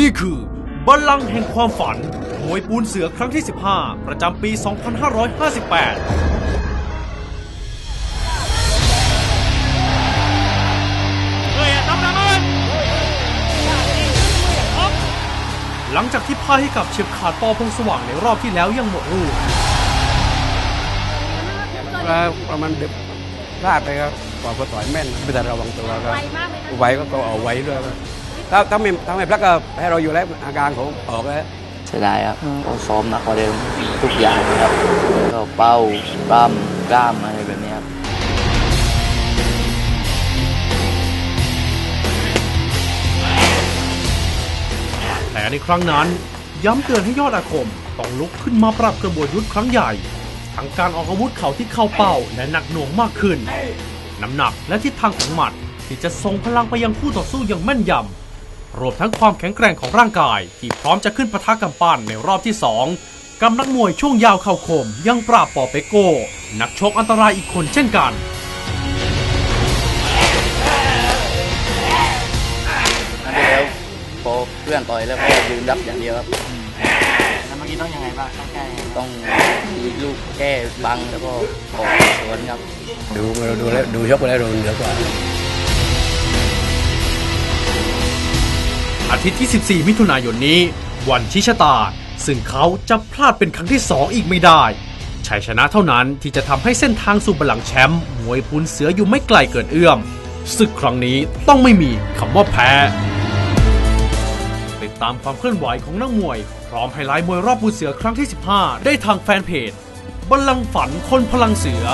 นี่คือบัลลังก์แห่งความฝันมวยปูนเสือครั้งที่ 15 ประจำปี 2558หลังจากที่พ่ายให้กับเฉียบขาดปอพงสว่างในรอบที่แล้วยังหมดรูปแล้วมันดึกพลาดไปครับกว่าเขาต่อยแม่นไม่แต่ระวังตัวครับไวมากเลยนะไว้ก็ก็เอาไว้ด้วยครับ ถ้าถ้าไม่ถ้าไม่พลักก็ให้เราอยู่แล้วอาการของออกแล้วเสียดายครับก็ซ้อมหนักกว่าเดิมทุกอย่างครับก็เป้ากล้ามกล้ามอะไรแบบนี้ครับแผลในครั้งนั้น ย้ำเตือนให้ยอดอาคมต้องลุกขึ้นมาปรับกระบวนยุทธ์ครั้งใหญ่ทั้งการออกอาวุธเข่าที่เข้าเป้าและหนักหน่วงมากขึ้น น้ำหนักและทิศทางของหมัดที่จะส่งพลังไปยังคู่ต่อสู้อย่างแม่นยำ รวมทั้งความแข็งแกร่งของร่างกาย ที่พร้อมจะขึ้นปะทะกำปั้นในรอบที่สองกับนักมวยช่วงยาวเข่าคมยังปราบปอเปโก้ นักชกอันตรายอีกคนเช่นกันอันนี้แล้วพอเพื่อนต่อยแล้วก็ยืนรับอย่างเดียวครับแล้วเมื่อกี้ต้องยังไงบ้างต้องแก้ยังไงบ้างต้องมีลูกแก้บังแล้วก็ออกสวนครับ ดูเราดูแล้วดูชกไปแล้วเราเหนือกว่า ทิตย์ที่ 14 มิถุนายนนี้ วันชิชะตา ซึ่งเขาจะพลาดเป็นครั้งที่ 2 อีกไม่ได้ชัยชนะเท่านั้นที่จะทำให้เส้นทางสู่บัลลังก์แชมป์มวยปุนเสืออยู่ไม่ไกลเกินเอื้อมศึกครั้งนี้ต้องไม่มีคำว่าแพ้ติดตามความเคลื่อนไหวของนักมวย พร้อมไฮไลท์มวยรอบปูนเสือครั้งที่ 15 ได้ทางแฟนเพจบัลลังก์ฝันคนพลังเสือ